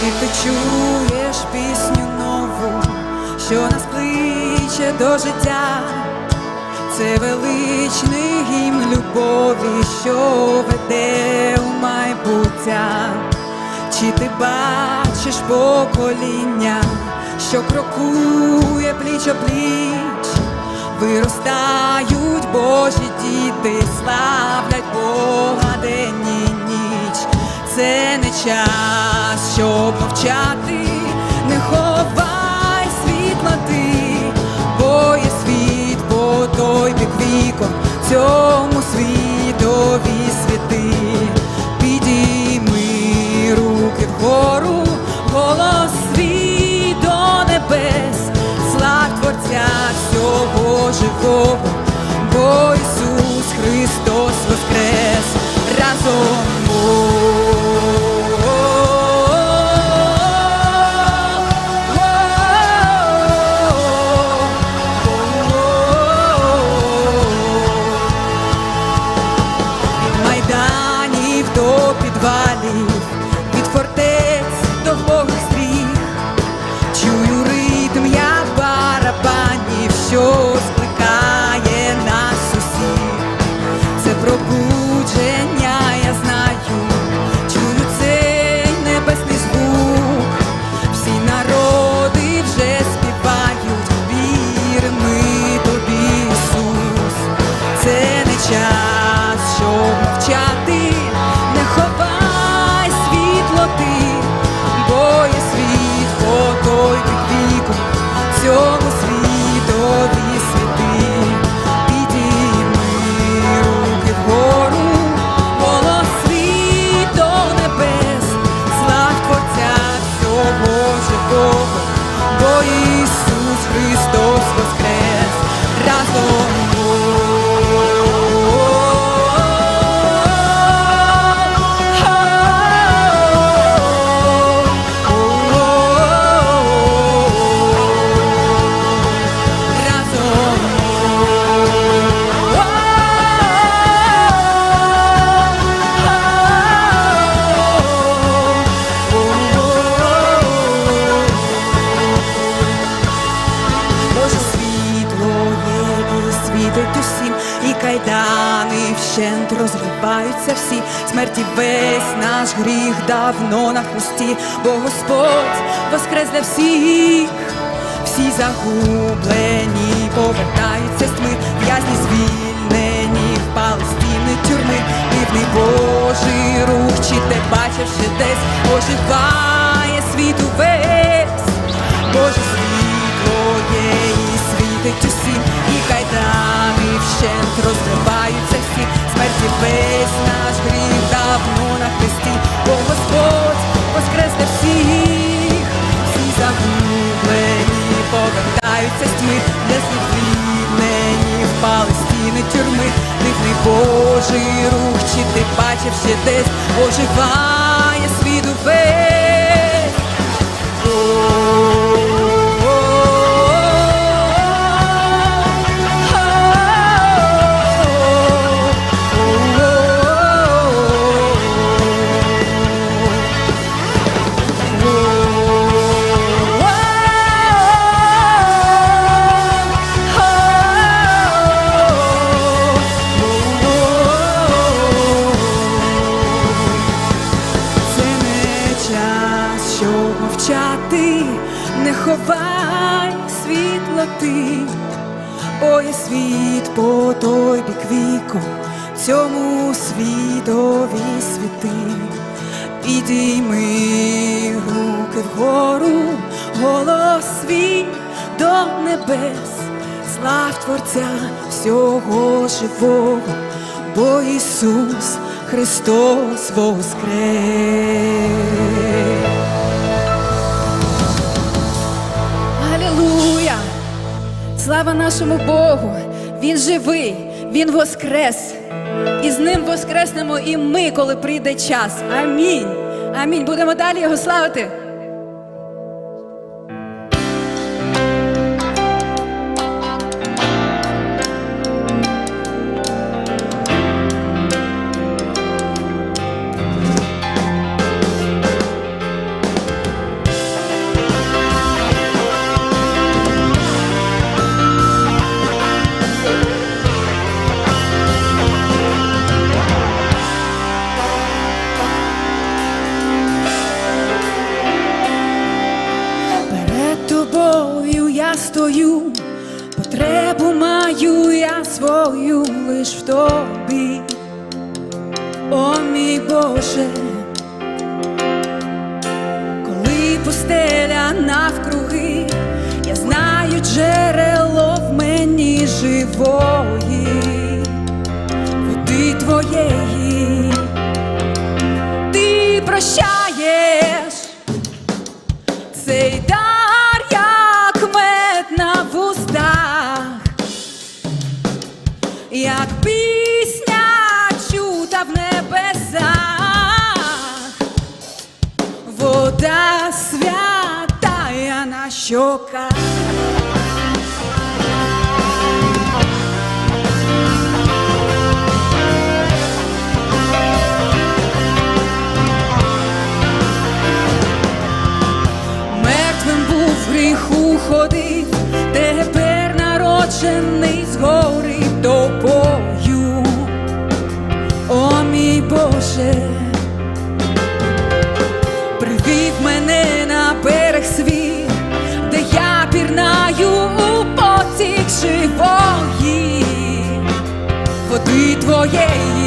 Чи ти чуєш пісню нову, що нас кличе до життя? Це величний гімн любові, що веде у майбуття. Чи ти бачиш покоління, що крокує пліч опліч, виростають Божі діти, славлять Бога день і ніч. Це не час, мовчати, не ховай світла ти, бо є світ по той бік вікон, цьому світові світи. Підійми руки вгору, голос свій до небес, слав Творця всього живого, бо Ісус Христос воскрес разом. yo. Вщент всі, смерті весь наш гріх давно на хресті, бо Господь воскрес для всіх, всі загублені повертаються з тьми, в'язні звільнені в Палестини тюрми, дивний Божий рух, чи ти бачив, що десь? Оживає світ увесь, Боже світло є і світить усім, і кайдани всі, весь наш гріх давно на хресті, бо Господь воскрес для всіх, всі загублені повертаються з тьми, для звільнені впали стіни тюрми, дивний Божий рух, чи ти бачив ще десь, оживає світ увесь. Мовчати, не ховай світло ти, є світ по той бік віку, цьому світові світи. Підійми руки вгору, голос свій до небес, слав Творця всього живого, бо Ісус Христос воскрес. Нашому Богу! Він живий, Він воскрес. І з ним воскреснемо і ми, коли прийде час. Амінь. Амінь. Будемо далі його славити. Лиш в тобі, о мій Боже, коли пустеля навкруги, я знаю джерело в мені живої, як пісня чута в небесах, вода святая на щоках. Мертвим був гріху ходив, тепер народжений згори тобою. О мій Боже, привів мене на берег свій, де я пірнаю у потік живої, води твоєї,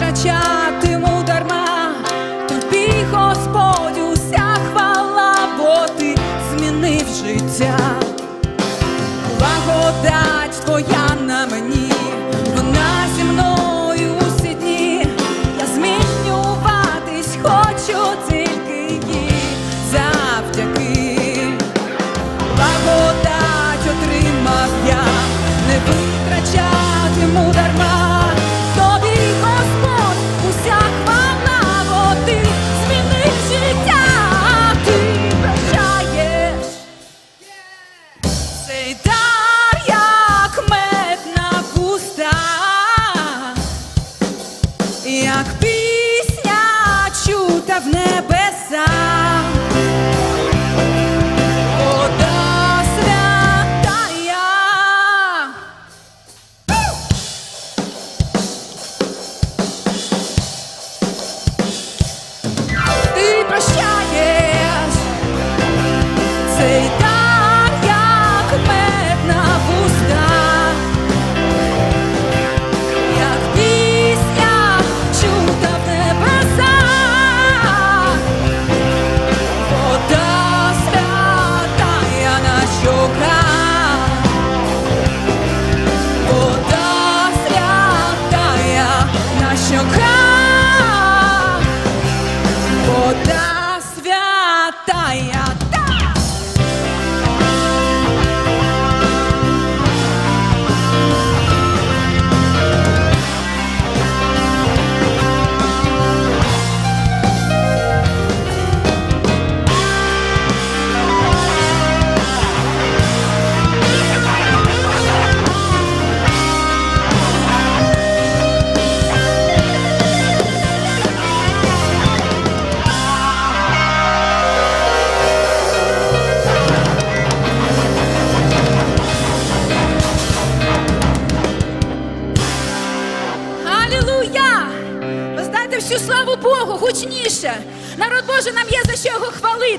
не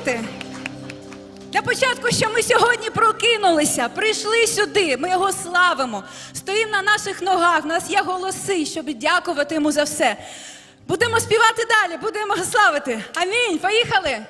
хвалити. Для початку, що ми сьогодні прокинулися, прийшли сюди, ми його славимо, стоїмо на наших ногах, у нас є голоси, щоб дякувати йому за все. Будемо співати далі, будемо славити. Амінь. Поїхали!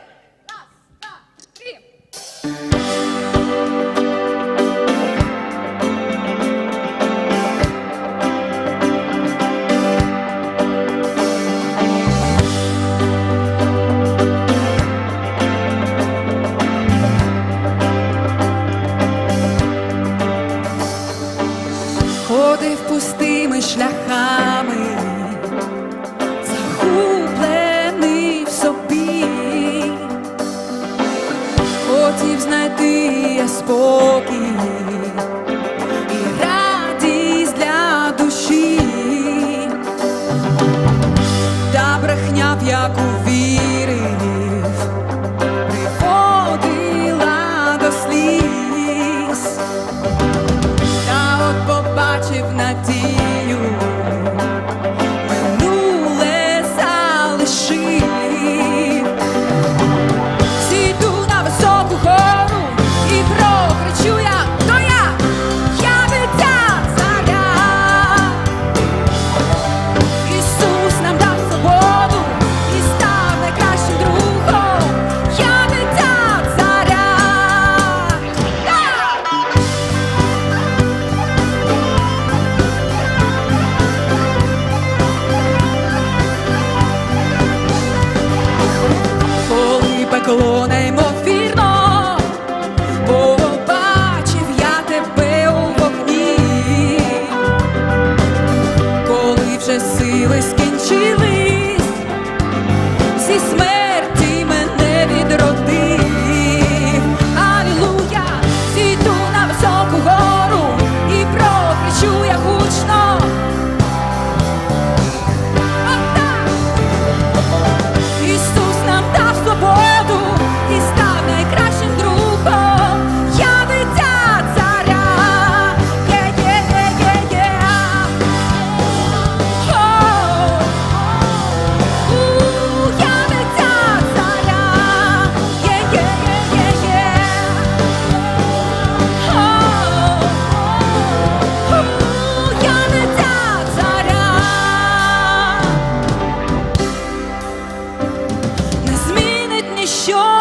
Брехня, в canción.